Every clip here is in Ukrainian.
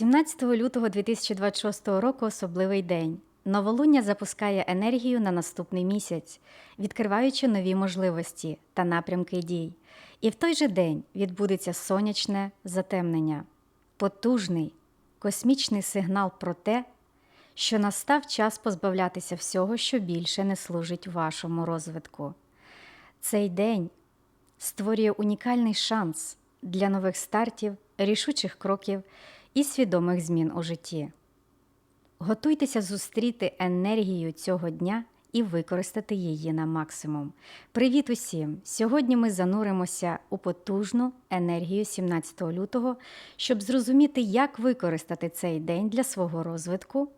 17 лютого 2026 року особливий день. Новолуння запускає енергію на наступний місяць, відкриваючи нові можливості та напрямки дій. І в той же день відбудеться сонячне затемнення, потужний космічний сигнал про те, що настав час позбавлятися всього, що більше не служить вашому розвитку. Цей день створює унікальний шанс для нових стартів, рішучих кроків і свідомих змін у житті. Готуйтеся зустріти енергію цього дня і використати її на максимум. Привіт усім! Сьогодні ми зануримося у потужну енергію 17 лютого, щоб зрозуміти, як використати цей день для свого розвитку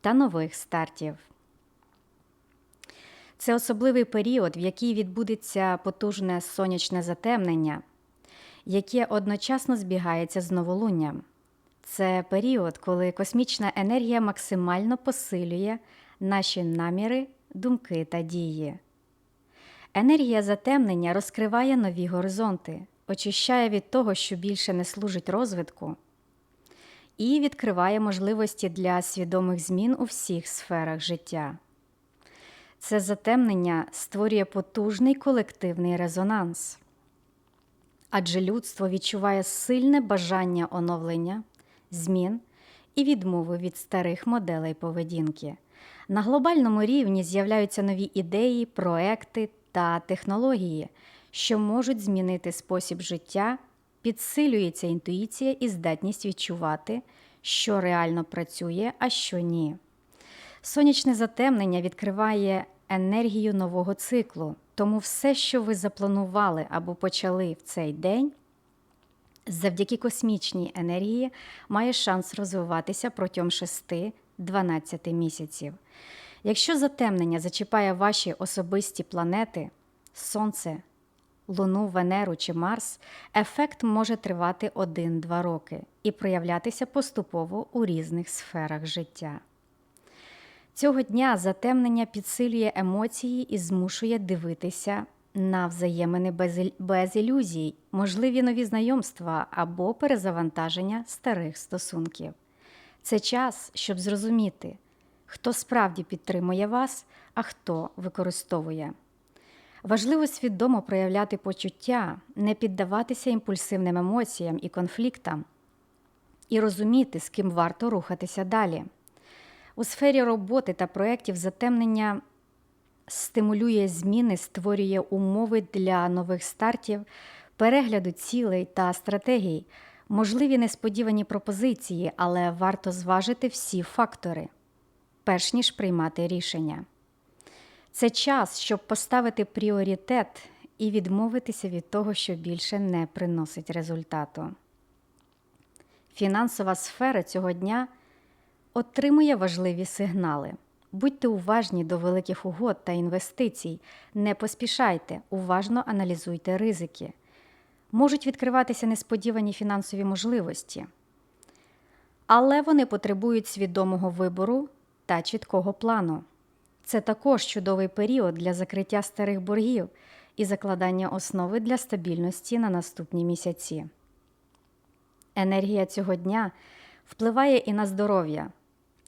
та нових стартів. Це особливий період, в який відбудеться потужне сонячне затемнення, яке одночасно збігається з новолунням. Це період, коли космічна енергія максимально посилює наші наміри, думки та дії. Енергія затемнення розкриває нові горизонти, очищає від того, що більше не служить розвитку, і відкриває можливості для свідомих змін у всіх сферах життя. Це затемнення створює потужний колективний резонанс, адже людство відчуває сильне бажання оновлення, змін і відмови від старих моделей поведінки. На глобальному рівні з'являються нові ідеї, проекти та технології, що можуть змінити спосіб життя, підсилюється інтуїція і здатність відчувати, що реально працює, а що ні. Сонячне затемнення відкриває енергію нового циклу, тому все, що ви запланували або почали в цей день, завдяки космічній енергії має шанс розвиватися протягом 6-12 місяців. Якщо затемнення зачіпає ваші особисті планети, Сонце, Луну, Венеру чи Марс, ефект може тривати 1-2 роки і проявлятися поступово у різних сферах життя. Цього дня затемнення підсилює емоції і змушує дивитися на взаємини без, без ілюзій, можливі нові знайомства або перезавантаження старих стосунків. Це час, щоб зрозуміти, хто справді підтримує вас, а хто використовує. Важливо свідомо проявляти почуття, не піддаватися імпульсивним емоціям і конфліктам і розуміти, з ким варто рухатися далі. У сфері роботи та проєктів затемнення стимулює зміни, створює умови для нових стартів, перегляду цілей та стратегій, можливі несподівані пропозиції, але варто зважити всі фактори, перш ніж приймати рішення. Це час, щоб поставити пріоритет і відмовитися від того, що більше не приносить результату. Фінансова сфера цього дня отримує важливі сигнали. Будьте уважні до великих угод та інвестицій, не поспішайте, уважно аналізуйте ризики. Можуть відкриватися несподівані фінансові можливості, але вони потребують свідомого вибору та чіткого плану. Це також чудовий період для закриття старих боргів і закладання основи для стабільності на наступні місяці. Енергія цього дня впливає і на здоров'я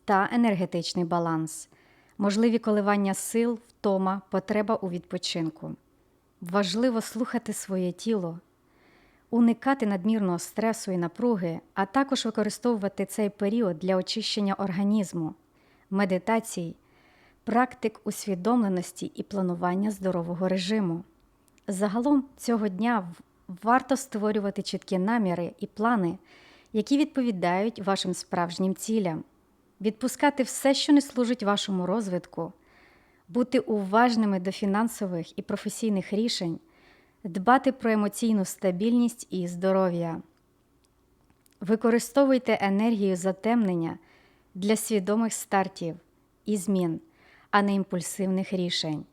та енергетичний баланс, можливі коливання сил, втома, потреба у відпочинку. Важливо слухати своє тіло, уникати надмірного стресу і напруги, а також використовувати цей період для очищення організму, медитацій, практик усвідомленості і планування здорового режиму. Загалом цього дня варто створювати чіткі наміри і плани, які відповідають вашим справжнім цілям відпускати все, що не служить вашому розвитку, бути уважними до фінансових і професійних рішень, дбати про емоційну стабільність і здоров'я. Використовуйте енергію затемнення для свідомих стартів і змін, а не імпульсивних рішень.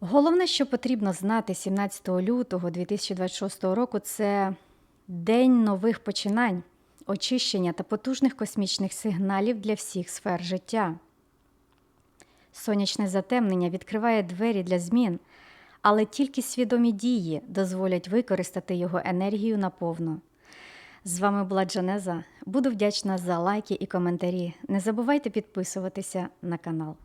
Головне, що потрібно знати 17 лютого 2026 року, це день нових починань очищення та потужних космічних сигналів для всіх сфер життя. Сонячне затемнення відкриває двері для змін, але тільки свідомі дії дозволять використати його енергію наповну. З вами була Джанеза. Буду вдячна за лайки і коментарі. Не забувайте підписуватися на канал.